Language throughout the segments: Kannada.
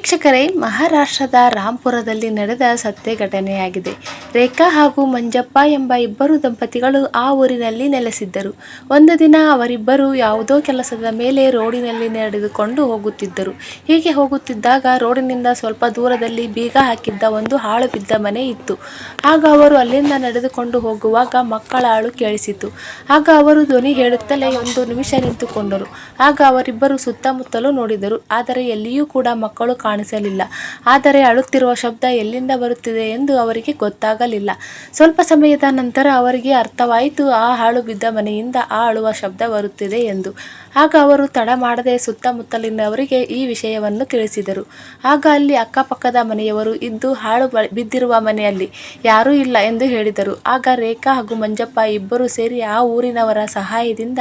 ವೀಕ್ಷಕರೇ, ಮಹಾರಾಷ್ಟ್ರದ ರಾಂಪುರದಲ್ಲಿ ನಡೆದ ಸತ್ಯ ಘಟನೆಯಾಗಿದೆ. ರೇಖಾ ಹಾಗೂ ಮಂಜಪ್ಪ ಎಂಬ ಇಬ್ಬರು ದಂಪತಿಗಳು ಆ ಊರಿನಲ್ಲಿ ನೆಲೆಸಿದ್ದರು. ಒಂದು ದಿನ ಅವರಿಬ್ಬರು ಯಾವುದೋ ಕೆಲಸದ ಮೇಲೆ ರೋಡಿನಲ್ಲಿ ನಡೆದುಕೊಂಡು ಹೋಗುತ್ತಿದ್ದರು. ಹೀಗೆ ಹೋಗುತ್ತಿದ್ದಾಗ ರೋಡಿನಿಂದ ಸ್ವಲ್ಪ ದೂರದಲ್ಲಿ ಬೀಗ ಹಾಕಿದ್ದ ಒಂದು ಹಾಳು ಬಿದ್ದ ಮನೆ ಇತ್ತು. ಆಗ ಅವರು ಅಲ್ಲಿಂದ ನಡೆದುಕೊಂಡು ಹೋಗುವಾಗ ಮಕ್ಕಳ ಹಾಳು ಕೇಳಿಸಿತು. ಆಗ ಅವರು ಧ್ವನಿ ಹೇಳುತ್ತಲೇ ಒಂದು ನಿಮಿಷ ನಿಂತುಕೊಂಡರು. ಆಗ ಅವರಿಬ್ಬರು ಸುತ್ತಮುತ್ತಲೂ ನೋಡಿದರು. ಆದರೆ ಎಲ್ಲಿಯೂ ಕೂಡ ಮಕ್ಕಳು ಕಾಣಿಸಲಿಲ್ಲ. ಆದರೆ ಅಳುತ್ತಿರುವ ಶಬ್ದ ಎಲ್ಲಿಂದ ಬರುತ್ತಿದೆ ಎಂದು ಅವರಿಗೆ ಗೊತ್ತಾಗಲಿಲ್ಲ. ಸ್ವಲ್ಪ ಸಮಯದ ನಂತರ ಅವರಿಗೆ ಅರ್ಥವಾಯಿತು, ಆ ಹಾಳು ಬಿದ್ದ ಮನೆಯಿಂದ ಆ ಅಳುವ ಶಬ್ದ ಬರುತ್ತಿದೆ ಎಂದು. ಆಗ ಅವರು ತಡ ಮಾಡದೆ ಸುತ್ತಮುತ್ತಲಿನವರಿಗೆ ಈ ವಿಷಯವನ್ನು ತಿಳಿಸಿದರು. ಆಗ ಅಲ್ಲಿ ಅಕ್ಕಪಕ್ಕದ ಮನೆಯವರು ಇದ್ದು ಹಾಳು ಬಿದ್ದಿರುವ ಮನೆಯಲ್ಲಿ ಯಾರೂ ಇಲ್ಲ ಎಂದು ಹೇಳಿದರು. ಆಗ ರೇಖಾ ಹಾಗೂ ಮಂಜಪ್ಪ ಇಬ್ಬರು ಸೇರಿ ಆ ಊರಿನವರ ಸಹಾಯದಿಂದ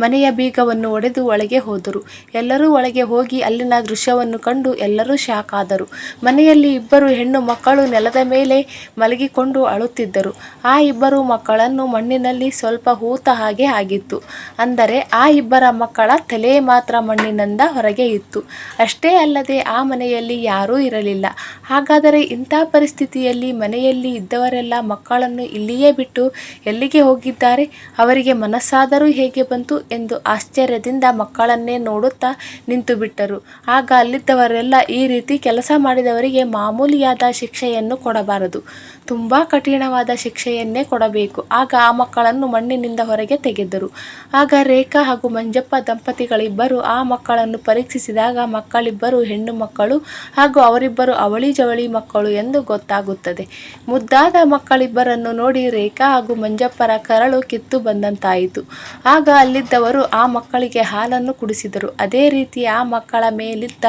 ಮನೆಯ ಬೀಗವನ್ನು ಒಡೆದು ಒಳಗೆ ಹೋದರು. ಎಲ್ಲರೂ ಒಳಗೆ ಹೋಗಿ ಅಲ್ಲಿನ ದೃಶ್ಯವನ್ನು ಕಂಡು ಎಲ್ಲರೂ ಶಾಕ್ ಆದರು. ಮನೆಯಲ್ಲಿ ಇಬ್ಬರು ಹೆಣ್ಣು ಮಕ್ಕಳು ನೆಲದ ಮೇಲೆ ಮಲಗಿಕೊಂಡು ಅಳುತ್ತಿದ್ದರು. ಆ ಇಬ್ಬರು ಮಕ್ಕಳನ್ನು ಮಣ್ಣಿನಲ್ಲಿ ಸ್ವಲ್ಪ ಹೂತ ಹಾಗೆ ಆಗಿತ್ತು. ಅಂದರೆ ಆ ಇಬ್ಬರ ಮಕ್ಕಳ ತಲೆ ಮಾತ್ರ ಮಣ್ಣಿನಿಂದ ಹೊರಗೆ ಇತ್ತು. ಅಷ್ಟೇ ಅಲ್ಲದೆ ಆ ಮನೆಯಲ್ಲಿ ಯಾರೂ ಇರಲಿಲ್ಲ. ಹಾಗಾದರೆ ಇಂಥ ಪರಿಸ್ಥಿತಿಯಲ್ಲಿ ಮನೆಯಲ್ಲಿ ಇದ್ದವರೆಲ್ಲ ಮಕ್ಕಳನ್ನು ಇಲ್ಲಿಯೇ ಬಿಟ್ಟು ಎಲ್ಲಿಗೆ ಹೋಗಿದ್ದಾರೆ? ಅವರಿಗೆ ಮನಸ್ಸಾದರೂ ಹೇಗೆ ಬಂತು ಎಂದು ಆಶ್ಚರ್ಯದಿಂದ ಮಕ್ಕಳನ್ನೇ ನೋಡುತ್ತಾ ನಿಂತು ಬಿಟ್ಟರು ಆಗ ಅಲ್ಲಿದ್ದವರೆಲ್ಲ ಈ ರೀತಿ ಕೆಲಸ ಮಾಡಿದವರಿಗೆ ಮಾಮೂಲಿಯಾದ ಶಿಕ್ಷೆಯನ್ನು ಕೊಡಬಾರದು. ತುಂಬ ಕಠಿಣವಾದ ಶಿಕ್ಷೆಯನ್ನೇ ಕೊಡಬೇಕು. ಆಗ ಆ ಮಕ್ಕಳನ್ನು ಮಣ್ಣಿನಿಂದ ಹೊರಗೆ ತೆಗೆದರು. ಆಗ ರೇಖಾ ಹಾಗೂ ಮಂಜಪ್ಪ ದಂಪತಿಗಳಿಬ್ಬರು ಆ ಮಕ್ಕಳನ್ನು ಪರೀಕ್ಷಿಸಿದಾಗ ಮಕ್ಕಳಿಬ್ಬರು ಹೆಣ್ಣು ಮಕ್ಕಳು ಹಾಗೂ ಅವರಿಬ್ಬರು ಅವಳಿ ಜವಳಿ ಮಕ್ಕಳು ಎಂದು ಗೊತ್ತಾಗುತ್ತದೆ. ಮುದ್ದಾದ ಮಕ್ಕಳಿಬ್ಬರನ್ನು ನೋಡಿ ರೇಖಾ ಹಾಗೂ ಮಂಜಪ್ಪರ ಕರಳು ಕಿತ್ತು ಬಂದಂತಾಯಿತು. ಆಗ ಅಲ್ಲಿದ್ದವರು ಆ ಮಕ್ಕಳಿಗೆ ಹಾಲನ್ನು ಕುಡಿಸಿದರು. ಅದೇ ರೀತಿ ಆ ಮಕ್ಕಳ ಮೇಲಿದ್ದ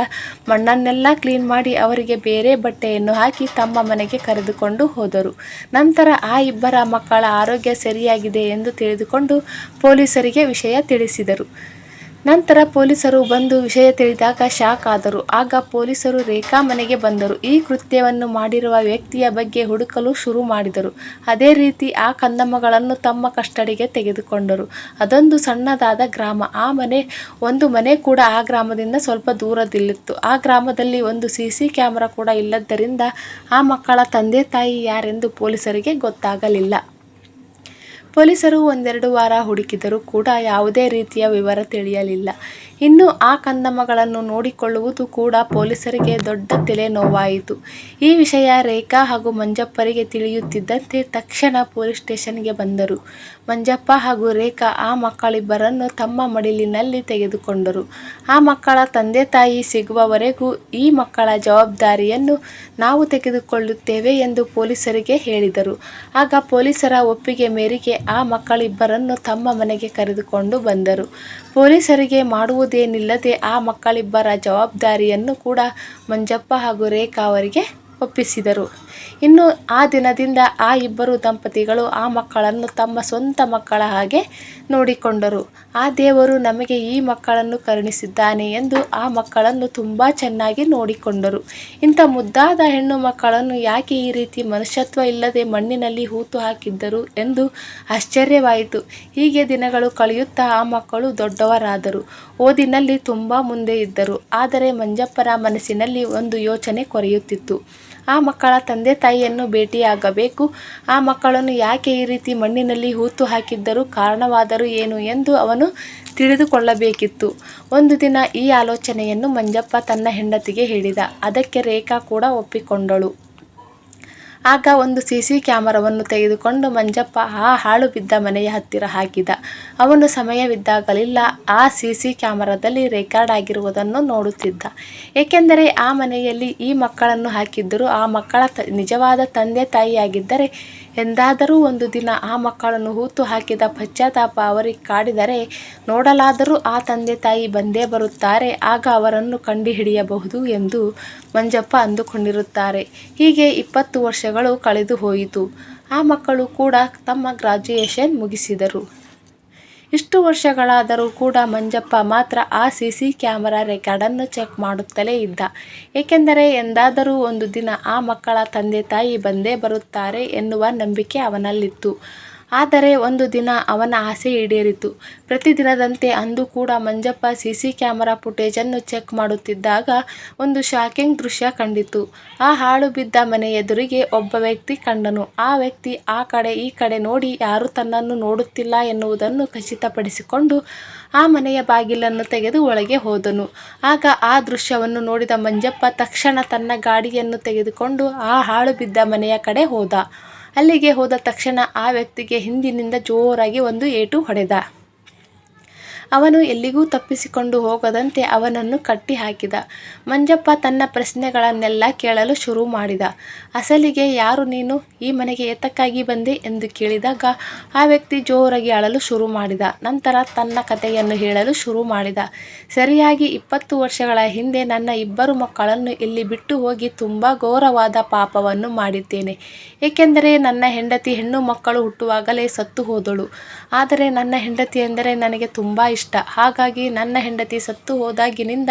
ಮಣ್ಣನ್ನೆಲ್ಲ ಕ್ಲೀನ್ ಮಾಡಿ ಅವರಿಗೆ ಬೇರೆ ಬಟ್ಟೆಯನ್ನು ಹಾಕಿ ತಮ್ಮ ಮನೆಗೆ ಕರೆದುಕೊಂಡು ಹೋದರು. ನಂತರ ಆ ಇಬ್ಬರ ಮಕ್ಕಳ ಆರೋಗ್ಯ ಸರಿಯಾಗಿದೆ ಎಂದು ತಿಳಿದುಕೊಂಡು ಪೊಲೀಸರಿಗೆ ವಿಷಯ ತಿಳಿಸಿದರು. ನಂತರ ಪೊಲೀಸರು ಬಂದು ವಿಷಯ ತಿಳಿದಾಗ ಶಾಕ್ ಆದರು. ಆಗ ಪೊಲೀಸರು ರೇಖಾ ಮನೆಗೆ ಬಂದರು. ಈ ಕೃತ್ಯವನ್ನು ಮಾಡಿರುವ ವ್ಯಕ್ತಿಯ ಬಗ್ಗೆ ಹುಡುಕಲು ಶುರು ಮಾಡಿದರು. ಅದೇ ರೀತಿ ಆ ಕಂದಮ್ಮಗಳನ್ನು ತಮ್ಮ ಕಸ್ಟಡಿಗೆ ತೆಗೆದುಕೊಂಡರು. ಅದೊಂದು ಸಣ್ಣದಾದ ಗ್ರಾಮ. ಆ ಮನೆ, ಒಂದು ಮನೆ ಕೂಡ ಆ ಗ್ರಾಮದಿಂದ ಸ್ವಲ್ಪ ದೂರದಲ್ಲಿತ್ತು. ಆ ಗ್ರಾಮದಲ್ಲಿ ಒಂದು ಸಿ ಸಿ ಕ್ಯಾಮೆರಾ ಕೂಡ ಇಲ್ಲದ್ದರಿಂದ ಆ ಮಕ್ಕಳ ತಂದೆ ತಾಯಿ ಯಾರೆಂದು ಪೊಲೀಸರಿಗೆ ಗೊತ್ತಾಗಲಿಲ್ಲ. ಪೊಲೀಸರು ಒಂದೆರಡು ವಾರ ಹುಡುಕಿದರೂ ಕೂಡ ಯಾವುದೇ ರೀತಿಯ ವಿವರ ತಿಳಿಯಲಿಲ್ಲ. ಇನ್ನು ಆ ಕಂದಮ್ಮಗಳನ್ನು ನೋಡಿಕೊಳ್ಳುವುದು ಕೂಡ ಪೊಲೀಸರಿಗೆ ದೊಡ್ಡ ತಲೆನೋವಾಯಿತು. ಈ ವಿಷಯ ರೇಖಾ ಹಾಗೂ ಮಂಜಪ್ಪರಿಗೆ ತಿಳಿಯುತ್ತಿದ್ದಂತೆ ತಕ್ಷಣ ಪೊಲೀಸ್ ಸ್ಟೇಷನ್ಗೆ ಬಂದರು. ಮಂಜಪ್ಪ ಹಾಗೂ ರೇಖಾ ಆ ಮಕ್ಕಳಿಬ್ಬರನ್ನು ತಮ್ಮ ಮಡಿಲಿನಲ್ಲಿ ತೆಗೆದುಕೊಂಡರು. ಆ ಮಕ್ಕಳ ತಂದೆ ತಾಯಿ ಸಿಗುವವರೆಗೂ ಈ ಮಕ್ಕಳ ಜವಾಬ್ದಾರಿಯನ್ನು ನಾವು ತೆಗೆದುಕೊಳ್ಳುತ್ತೇವೆ ಎಂದು ಪೊಲೀಸರಿಗೆ ಹೇಳಿದರು. ಆಗ ಪೊಲೀಸರ ಒಪ್ಪಿಗೆ ಮೇರೆಗೆ ಆ ಮಕ್ಕಳಿಬ್ಬರನ್ನು ತಮ್ಮ ಮನೆಗೆ ಕರೆದುಕೊಂಡು ಬಂದರು. ಪೊಲೀಸರಿಗೆ ಮಾಡುವುದೇನಿಲ್ಲದೆ ಆ ಮಕ್ಕಳಿಬ್ಬರ ಜವಾಬ್ದಾರಿಯನ್ನು ಕೂಡ ಮಂಜಪ್ಪ ಹಾಗೂ ರೇಖಾ ಅವರಿಗೆ ಒಪ್ಪಿಸಿದರು. ಇನ್ನು ಆ ದಿನದಿಂದ ಆ ಇಬ್ಬರು ದಂಪತಿಗಳು ಆ ಮಕ್ಕಳನ್ನು ತಮ್ಮ ಸ್ವಂತ ಮಕ್ಕಳ ಹಾಗೆ ನೋಡಿಕೊಂಡರು. ಆ ದೇವರು ನಮಗೆ ಈ ಮಕ್ಕಳನ್ನು ಕರುಣಿಸಿದ್ದಾನೆ ಎಂದು ಆ ಮಕ್ಕಳನ್ನು ತುಂಬ ಚೆನ್ನಾಗಿ ನೋಡಿಕೊಂಡರು. ಇಂಥ ಮುದ್ದಾದ ಹೆಣ್ಣು ಮಕ್ಕಳನ್ನು ಯಾಕೆ ಈ ರೀತಿ ಮನುಷ್ಯತ್ವ ಇಲ್ಲದೆ ಮಣ್ಣಿನಲ್ಲಿ ಹೂತು ಹಾಕಿದ್ದರು ಎಂದು ಆಶ್ಚರ್ಯವಾಯಿತು. ಹೀಗೆ ದಿನಗಳು ಕಳೆಯುತ್ತಾ ಆ ಮಕ್ಕಳು ದೊಡ್ಡವರಾದರು. ಓದಿನಲ್ಲಿ ತುಂಬ ಮುಂದೆ ಇದ್ದರು. ಆದರೆ ಮಂಜಪ್ಪರ ಮನಸ್ಸಿನಲ್ಲಿ ಒಂದು ಯೋಚನೆ ಕೊರೆಯುತ್ತಿತ್ತು. ಆ ಮಕ್ಕಳ ತಂದೆ ತಾಯಿಯನ್ನು ಭೇಟಿಯಾಗಬೇಕು. ಆ ಮಕ್ಕಳನ್ನು ಯಾಕೆ ಈ ರೀತಿ ಮಣ್ಣಿನಲ್ಲಿ ಹೂತು ಹಾಕಿದ್ದರೂ ಕಾರಣವಾದರೂ ಏನು ಎಂದು ಅವನು ತಿಳಿದುಕೊಳ್ಳಬೇಕಿತ್ತು. ಒಂದು ದಿನ ಈ ಆಲೋಚನೆಯನ್ನು ಮಂಜಪ್ಪ ತನ್ನ ಹೆಂಡತಿಗೆ ಹೇಳಿದ. ಅದಕ್ಕೆ ರೇಖಾ ಕೂಡ ಒಪ್ಪಿಕೊಂಡಳು. ಆಗ ಒಂದು ಸಿ ಸಿ ಕ್ಯಾಮರಾವನ್ನು ತೆಗೆದುಕೊಂಡು ಮಂಜಪ್ಪ ಆ ಹಾಳು ಬಿದ್ದ ಮನೆಯ ಹತ್ತಿರ ಹಾಕಿದ ಅವನು ಸಮಯವಿದ್ದಾಗಲಿಲ್ಲ. ಆ ಸಿ ಸಿ ಕ್ಯಾಮರಾದಲ್ಲಿ ರೆಕಾರ್ಡ್ ಆಗಿರುವುದನ್ನು ನೋಡುತ್ತಿದ್ದ. ಏಕೆಂದರೆ ಆ ಮನೆಯಲ್ಲಿ ಈ ಮಕ್ಕಳನ್ನು ಹಾಕಿದ್ದರೂ ಆ ಮಕ್ಕಳ ನಿಜವಾದ ತಂದೆ ತಾಯಿಯಾಗಿದ್ದರೆ ಎಂದಾದರೂ ಒಂದು ದಿನ ಆ ಮಕ್ಕಳನ್ನು ಹೂತು ಹಾಕಿದ ಪಶ್ಚಾತ್ತಾಪ ಅವರಿಗೆ ಕಾಡಿದರೆ, ನೋಡಲಾದರೂ ಆ ತಂದೆ ತಾಯಿ ಬಂದೇ ಬರುತ್ತಾರೆ, ಆಗ ಅವರನ್ನು ಕಂಡುಹಿಡಿಯಬಹುದು ಎಂದು ಮಂಜಪ್ಪ ಅಂದುಕೊಂಡಿರುತ್ತಾರೆ. ಹೀಗೆ ಇಪ್ಪತ್ತು ವರ್ಷಗಳು ಕಳೆದು ಹೋಯಿತು ಆ ಮಕ್ಕಳು ಕೂಡ ತಮ್ಮ ಗ್ರಾಜ್ಯುಯೇಷನ್ ಮುಗಿಸಿದರು. ಇಷ್ಟು ವರ್ಷಗಳಾದರೂ ಕೂಡ ಮಂಜಪ್ಪ ಮಾತ್ರ ಆ ಸಿ ಸಿ ಕ್ಯಾಮರಾ ರೆಕಾರ್ಡನ್ನು ಚೆಕ್ ಮಾಡುತ್ತಲೇ ಇದ್ದ. ಏಕೆಂದರೆ ಎಂದಾದರೂ ಒಂದು ದಿನ ಆ ಮಕ್ಕಳ ತಂದೆ ತಾಯಿ ಬಂದೇ ಬರುತ್ತಾರೆ ಎನ್ನುವ ನಂಬಿಕೆ ಅವನಲ್ಲಿತ್ತು. ಆದರೆ ಒಂದು ದಿನ ಅವನ ಆಸೆ ಈಡೇರಿತು. ಪ್ರತಿದಿನದಂತೆ ಅಂದು ಕೂಡ ಮಂಜಪ್ಪ ಸಿಸಿ ಕ್ಯಾಮೆರಾ ಫುಟೇಜನ್ನು ಚೆಕ್ ಮಾಡುತ್ತಿದ್ದಾಗ ಒಂದು ಶಾಕಿಂಗ್ ದೃಶ್ಯ ಕಂಡಿತು. ಆ ಹಾಳು ಬಿದ್ದ ಮನೆ ಎದುರಿಗೆ ಒಬ್ಬ ವ್ಯಕ್ತಿ ಕಂಡನು. ಆ ವ್ಯಕ್ತಿ ಆ ಕಡೆ ಈ ಕಡೆ ನೋಡಿ ಯಾರು ತನ್ನನ್ನು ನೋಡುತ್ತಿಲ್ಲ ಎನ್ನುವುದನ್ನು ಖಚಿತಪಡಿಸಿಕೊಂಡು ಆ ಮನೆಯ ಬಾಗಿಲನ್ನು ತೆಗೆದು ಒಳಗೆ ಹೋದನು. ಆಗ ಆ ದೃಶ್ಯವನ್ನು ನೋಡಿದ ಮಂಜಪ್ಪ ತಕ್ಷಣ ತನ್ನ ಗಾಡಿಯನ್ನು ತೆಗೆದುಕೊಂಡು ಆ ಹಾಳು ಬಿದ್ದ ಮನೆಯ ಕಡೆ ಹೋದ. ಅಲ್ಲಿಗೆ ಹೋದ ತಕ್ಷಣ ಆ ವ್ಯಕ್ತಿಗೆ ಹಿಂದಿನಿಂದ ಜೋರಾಗಿ ಒಂದು ಏಟು ಹೊಡೆದ. ಅವನು ಎಲ್ಲಿಗೂ ತಪ್ಪಿಸಿಕೊಂಡು ಹೋಗದಂತೆ ಅವನನ್ನು ಕಟ್ಟಿ ಹಾಕಿದ. ಮಂಜಪ್ಪ ತನ್ನ ಪ್ರಶ್ನೆಗಳನ್ನೆಲ್ಲ ಕೇಳಲು ಶುರು ಮಾಡಿದ. ಅಸಲಿಗೆ ಯಾರು ನೀನು? ಈ ಮನೆಗೆ ಏತಕ್ಕಾಗಿ ಬಂದೆ? ಎಂದು ಕೇಳಿದಾಗ ಆ ವ್ಯಕ್ತಿ ಜೋರಾಗಿ ಅಳಲು ಶುರು ಮಾಡಿದ. ನಂತರ ತನ್ನ ಕಥೆಯನ್ನು ಹೇಳಲು ಶುರು ಮಾಡಿದ. ಸರಿಯಾಗಿ ಇಪ್ಪತ್ತು ವರ್ಷಗಳ ಹಿಂದೆ ನನ್ನ ಇಬ್ಬರು ಮಕ್ಕಳನ್ನು ಇಲ್ಲಿ ಬಿಟ್ಟು ಹೋಗಿ ತುಂಬ ಘೋರವಾದ ಪಾಪವನ್ನು ಮಾಡಿದ್ದೇನೆ. ಏಕೆಂದರೆ ನನ್ನ ಹೆಂಡತಿ ಹೆಣ್ಣು ಮಕ್ಕಳು ಹುಟ್ಟುವಾಗಲೇ ಸತ್ತು ಹೋದಳು. ಆದರೆ ನನ್ನ ಹೆಂಡತಿ ಎಂದರೆ ನನಗೆ ತುಂಬ ಇಷ್ಟ. ಹಾಗಾಗಿ ನನ್ನ ಹೆಂಡತಿ ಸತ್ತು ಹೋದಾಗಿನಿಂದ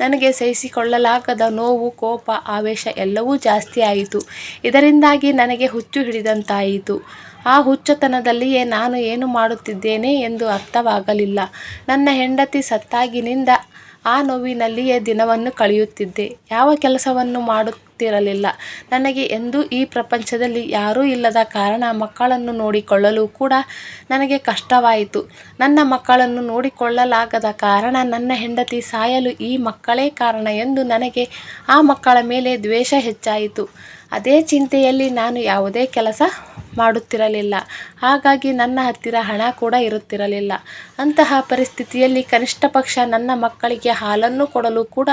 ನನಗೆ ಸಹಿಸಿಕೊಳ್ಳಲಾಗದ ನೋವು, ಕೋಪ, ಆವೇಶ ಎಲ್ಲವೂ ಜಾಸ್ತಿ ಆಯಿತು. ಇದರಿಂದಾಗಿ ನನಗೆ ಹುಚ್ಚು ಹಿಡಿದಂತಾಯಿತು. ಆ ಹುಚ್ಚತನದಲ್ಲಿಯೇ ನಾನು ಏನು ಮಾಡುತ್ತಿದ್ದೇನೆ ಎಂದು ಅರ್ಥವಾಗಲಿಲ್ಲ. ನನ್ನ ಹೆಂಡತಿ ಸತ್ತಾಗಿನಿಂದ ಆ ನೋವಿನಲ್ಲಿಯೇ ದಿನವನ್ನು ಕಳೆಯುತ್ತಿದ್ದೆ. ಯಾವ ಕೆಲಸವನ್ನೂ ಮಾಡುತ್ತಿರಲಿಲ್ಲ. ನನಗೆ ಎಂದೂ ಈ ಪ್ರಪಂಚದಲ್ಲಿ ಯಾರೂ ಇಲ್ಲದ ಕಾರಣ ಮಕ್ಕಳನ್ನು ನೋಡಿಕೊಳ್ಳಲು ಕೂಡ ನನಗೆ ಕಷ್ಟವಾಯಿತು. ನನ್ನ ಮಕ್ಕಳನ್ನು ನೋಡಿಕೊಳ್ಳಲಾಗದ ಕಾರಣ ನನ್ನ ಹೆಂಡತಿ ಸಾಯಲು ಈ ಮಕ್ಕಳೇ ಕಾರಣ ಎಂದು ನನಗೆ ಆ ಮಕ್ಕಳ ಮೇಲೆ ದ್ವೇಷ ಹೆಚ್ಚಾಯಿತು. ಅದೇ ಚಿಂತೆಯಲ್ಲಿ ನಾನು ಯಾವುದೇ ಕೆಲಸ ಮಾಡುತ್ತಿರಲಿಲ್ಲ. ಹಾಗಾಗಿ ನನ್ನ ಹತ್ತಿರ ಹಣ ಕೂಡ ಇರುತ್ತಿರಲಿಲ್ಲ. ಅಂತಹ ಪರಿಸ್ಥಿತಿಯಲ್ಲಿ ಕನಿಷ್ಠ ಪಕ್ಷ ನನ್ನ ಮಕ್ಕಳಿಗೆ ಹಾಲನ್ನು ಕೊಡಲು ಕೂಡ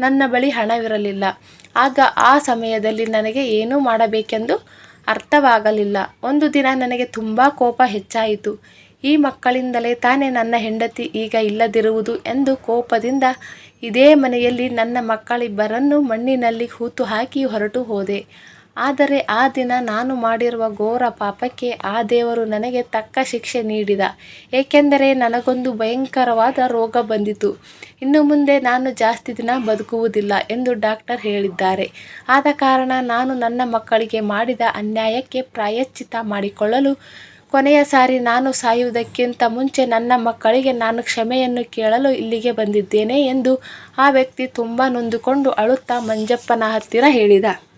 ನನ್ನ ಬಳಿ ಹಣವಿರಲಿಲ್ಲ. ಆಗ ಆ ಸಮಯದಲ್ಲಿ ನನಗೆ ಏನು ಮಾಡಬೇಕೆಂದು ಅರ್ಥವಾಗಲಿಲ್ಲ. ಒಂದು ದಿನ ನನಗೆ ತುಂಬ ಕೋಪ ಹೆಚ್ಚಾಯಿತು. ಈ ಮಕ್ಕಳಿಂದಲೇ ತಾನೇ ನನ್ನ ಹೆಂಡತಿ ಈಗ ಇಲ್ಲದಿರುವುದು ಎಂದು ಕೋಪದಿಂದ ಇದೇ ಮನೆಯಲ್ಲಿ ನನ್ನ ಮಕ್ಕಳಿಬ್ಬರನ್ನು ಮಣ್ಣಿನಲ್ಲಿ ಹೂತು ಹಾಕಿ ಹೊರಟು ಹೋದೆ. ಆದರೆ ಆ ದಿನ ನಾನು ಮಾಡಿರುವ ಘೋರ ಪಾಪಕ್ಕೆ ಆ ದೇವರು ನನಗೆ ತಕ್ಕ ಶಿಕ್ಷೆ ನೀಡಿದ. ಏಕೆಂದರೆ ನನಗೊಂದು ಭಯಂಕರವಾದ ರೋಗ ಬಂದಿತು. ಇನ್ನು ಮುಂದೆ ನಾನು ಜಾಸ್ತಿ ದಿನ ಬದುಕುವುದಿಲ್ಲ ಎಂದು ಡಾಕ್ಟರ್ ಹೇಳಿದ್ದಾರೆ. ಆದ ಕಾರಣ ನಾನು ನನ್ನ ಮಕ್ಕಳಿಗೆ ಮಾಡಿದ ಅನ್ಯಾಯಕ್ಕೆ ಪ್ರಾಯಶ್ಚಿತ ಮಾಡಿಕೊಳ್ಳಲು ಕೊನೆಯ ಸಾರಿ ನಾನು ಸಾಯುವುದಕ್ಕಿಂತ ಮುಂಚೆ ನನ್ನ ಮಕ್ಕಳಿಗೆ ನಾನು ಕ್ಷಮೆಯನ್ನು ಕೇಳಲು ಇಲ್ಲಿಗೆ ಬಂದಿದ್ದೇನೆ ಎಂದು ಆ ವ್ಯಕ್ತಿ ತುಂಬ ನೊಂದುಕೊಂಡು ಅಳುತ್ತಾ ಮಂಜಪ್ಪನ ಹತ್ತಿರ ಹೇಳಿದ.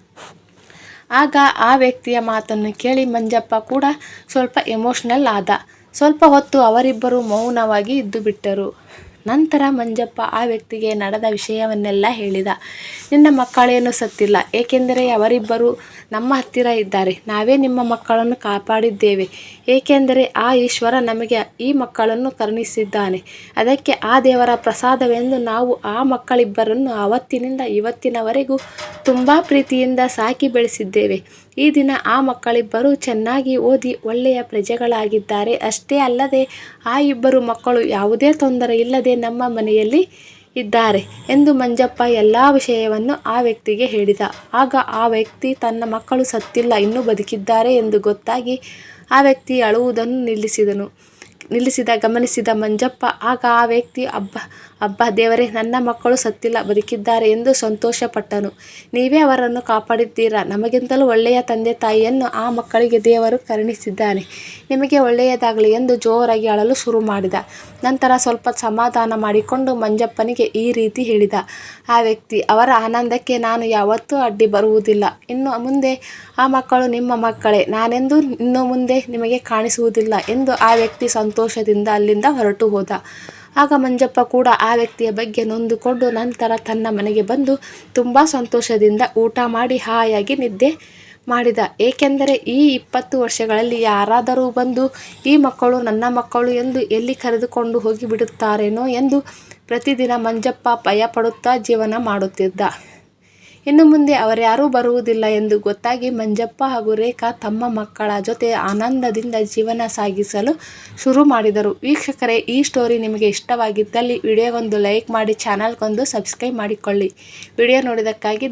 ಆಗ ಆ ವ್ಯಕ್ತಿಯ ಮಾತನ್ನು ಕೇಳಿ ಮಂಜಪ್ಪ ಕೂಡ ಸ್ವಲ್ಪ ಎಮೋಷ್ನಲ್ ಆದ. ಸ್ವಲ್ಪ ಹೊತ್ತು ಅವರಿಬ್ಬರು ಮೌನವಾಗಿ ಇದ್ದುಬಿಟ್ಟರು. ನಂತರ ಮಂಜಪ್ಪ ಆ ವ್ಯಕ್ತಿಗೆ ನಡೆದ ವಿಷಯವನ್ನೆಲ್ಲ ಹೇಳಿದ. ನಿನ್ನ ಮಕ್ಕಳೇನು ಸತ್ತಿಲ್ಲ. ಏಕೆಂದರೆ ಅವರಿಬ್ಬರು ನಮ್ಮ ಹತ್ತಿರ ಇದ್ದಾರೆ. ನಾವೇ ನಿಮ್ಮ ಮಕ್ಕಳನ್ನು ಕಾಪಾಡಿದ್ದೇವೆ. ಏಕೆಂದರೆ ಆ ಈಶ್ವರ ನಮಗೆ ಈ ಮಕ್ಕಳನ್ನು ಕರುಣಿಸಿದ್ದಾನೆ. ಅದಕ್ಕೆ ಆ ದೇವರ ಪ್ರಸಾದವೆಂದು ನಾವು ಆ ಮಕ್ಕಳಿಬ್ಬರನ್ನು ಆವತ್ತಿನಿಂದ ಇವತ್ತಿನವರೆಗೂ ತುಂಬ ಪ್ರೀತಿಯಿಂದ ಸಾಕಿ ಬೆಳೆಸಿದ್ದೇವೆ. ಈ ದಿನ ಆ ಮಕ್ಕಳಿಬ್ಬರು ಚೆನ್ನಾಗಿ ಓದಿ ಒಳ್ಳೆಯ ಪ್ರಜೆಗಳಾಗಿದ್ದಾರೆ. ಅಷ್ಟೇ ಅಲ್ಲದೆ ಆ ಇಬ್ಬರು ಮಕ್ಕಳು ಯಾವುದೇ ತೊಂದರೆ ಇಲ್ಲದೆ ನಮ್ಮ ಮನೆಯಲ್ಲಿ ಇದ್ದಾರೆ ಎಂದು ಮಂಜಪ್ಪ ಎಲ್ಲ ವಿಷಯವನ್ನು ಆ ವ್ಯಕ್ತಿಗೆ ಹೇಳಿದ. ಆಗ ಆ ವ್ಯಕ್ತಿ ತನ್ನ ಮಕ್ಕಳು ಸತ್ತಿಲ್ಲ, ಇನ್ನೂ ಬದುಕಿದ್ದಾರೆ ಎಂದು ಗೊತ್ತಾಗಿ ಆ ವ್ಯಕ್ತಿ ಅಳುವುದನ್ನು ನಿಲ್ಲಿಸಿದನು ನಿಲ್ಲಿಸಿದ, ಗಮನಿಸಿದ ಮಂಜಪ್ಪ, ಆಗ ಆ ವ್ಯಕ್ತಿ ಅಬ್ಬಾ ದೇವರೇ, ನನ್ನ ಮಕ್ಕಳು ಸತ್ತಿಲ್ಲ, ಬದುಕಿದ್ದಾರೆ ಎಂದು ಸಂತೋಷಪಟ್ಟನು. ನೀವೇ ಅವರನ್ನು ಕಾಪಾಡಿದ್ದೀರಾ. ನಮಗಿಂತಲೂ ಒಳ್ಳೆಯ ತಂದೆ ತಾಯಿಯನ್ನು ಆ ಮಕ್ಕಳಿಗೆ ದೇವರು ಕರುಣಿಸಿದ್ದಾನೆ. ನಿಮಗೆ ಒಳ್ಳೆಯದಾಗಲಿ ಎಂದು ಜೋರಾಗಿ ಅಳಲು ಶುರು ಮಾಡಿದ. ನಂತರ ಸ್ವಲ್ಪ ಸಮಾಧಾನ ಮಾಡಿಕೊಂಡು ಮಂಜಪ್ಪನಿಗೆ ಈ ರೀತಿ ಹೇಳಿದ ಆ ವ್ಯಕ್ತಿ, ಅವರ ಆನಂದಕ್ಕೆ ನಾನು ಯಾವತ್ತೂ ಅಡ್ಡಿ ಬರುವುದಿಲ್ಲ. ಇನ್ನು ಮುಂದೆ ಆ ಮಕ್ಕಳು ನಿಮ್ಮ ಮಕ್ಕಳೇ. ನಾನೆಂದು ಇನ್ನು ಮುಂದೆ ನಿಮಗೆ ಕಾಣಿಸುವುದಿಲ್ಲ ಎಂದು ಆ ವ್ಯಕ್ತಿ ಸಂತೋಷದಿಂದ ಅಲ್ಲಿಂದ ಹೊರಟು ಹೋದ. ಆಗ ಮಂಜಪ್ಪ ಕೂಡ ಆ ವ್ಯಕ್ತಿಯ ಬಗ್ಗೆ ನೊಂದುಕೊಂಡು ನಂತರ ತನ್ನ ಮನೆಗೆ ಬಂದು ತುಂಬ ಸಂತೋಷದಿಂದ ಊಟ ಮಾಡಿ ಹಾಯಾಗಿ ನಿದ್ದೆ ಮಾಡಿದ. ಏಕೆಂದರೆ ಈ ಇಪ್ಪತ್ತು ವರ್ಷಗಳಲ್ಲಿ ಯಾರಾದರೂ ಬಂದು, ಈ ಮಕ್ಕಳು ನನ್ನ ಮಕ್ಕಳು ಎಂದು ಎಲ್ಲಿ ಕರೆದುಕೊಂಡು ಹೋಗಿಬಿಡುತ್ತಾರೇನೋ ಎಂದು ಪ್ರತಿದಿನ ಮಂಜಪ್ಪ ಭಯಪಡುತ್ತಾ ಜೀವನ ಮಾಡುತ್ತಿದ್ದ. ಇನ್ನು ಮುಂದೆ ಅವರ್ಯಾರೂ ಬರುವುದಿಲ್ಲ ಎಂದು ಗೊತ್ತಾಗಿ ಮಂಜಪ್ಪ ಹಾಗೂ ರೇಖಾ ತಮ್ಮ ಮಕ್ಕಳ ಜೊತೆ ಆನಂದದಿಂದ ಜೀವನ ಸಾಗಿಸಲು ಶುರು ಮಾಡಿದರು. ವೀಕ್ಷಕರೇ, ಈ ಸ್ಟೋರಿ ನಿಮಗೆ ಇಷ್ಟವಾಗಿದ್ದಲ್ಲಿ ವಿಡಿಯೋಗೊಂದು ಲೈಕ್ ಮಾಡಿ ಚಾನಲ್ಗೊಂದು ಸಬ್ಸ್ಕ್ರೈಬ್ ಮಾಡಿಕೊಳ್ಳಿ. ವಿಡಿಯೋ ನೋಡಿದ್ದಕ್ಕಾಗಿ.